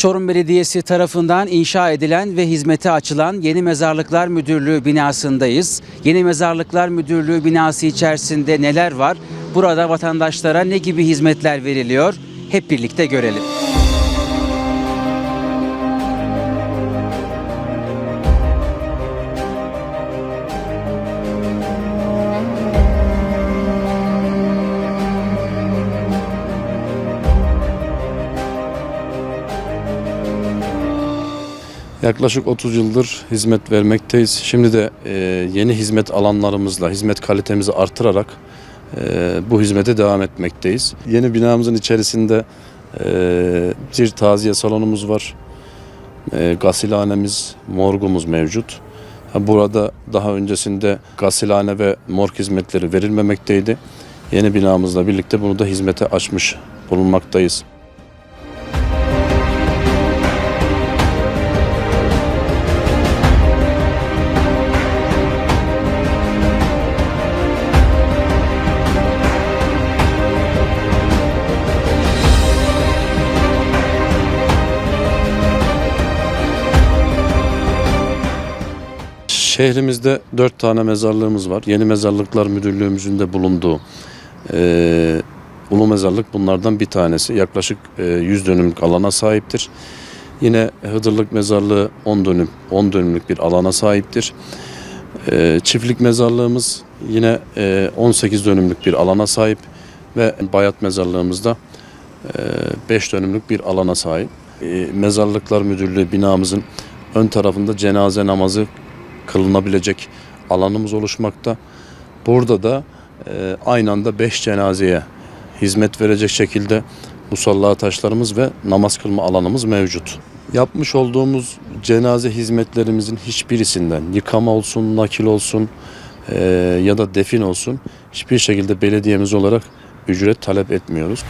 Çorum Belediyesi tarafından inşa edilen ve hizmete açılan Yeni Mezarlıklar Müdürlüğü binasındayız. Yeni Mezarlıklar Müdürlüğü binası içerisinde neler var? Burada vatandaşlara ne gibi hizmetler veriliyor? Hep birlikte görelim. Yaklaşık 30 yıldır hizmet vermekteyiz. Şimdi de e, yeni hizmet alanlarımızla hizmet kalitemizi artırarak e, bu hizmete devam etmekteyiz. Yeni binamızın içerisinde e, bir taziye salonumuz var. E, gasilhanemiz, morgumuz mevcut. Burada daha öncesinde gasilhane ve morg hizmetleri verilmemekteydi. Yeni binamızla birlikte bunu da hizmete açmış bulunmaktayız. Şehrimizde dört tane mezarlığımız var. Yeni Mezarlıklar Müdürlüğümüzün de bulunduğu e, Ulu Mezarlık bunlardan bir tanesi. Yaklaşık e, 100 dönümlük alana sahiptir. Yine Hıdırlık Mezarlığı 10 dönüm 10 dönümlük bir alana sahiptir. E, çiftlik mezarlığımız yine e, 18 dönümlük bir alana sahip ve Bayat Mezarlığımızda 5 dönümlük bir alana sahip. Mezarlıklar Müdürlüğü binamızın ön tarafında cenaze namazı kılınabilecek alanımız oluşmakta. Burada da e, aynı anda 5 cenazeye hizmet verecek şekilde musalla taşlarımız ve namaz kılma alanımız mevcut. Yapmış olduğumuz cenaze hizmetlerimizin hiçbirisinden yıkama olsun, nakil olsun e, ya da defin olsun hiçbir şekilde belediyemiz olarak ücret talep etmiyoruz.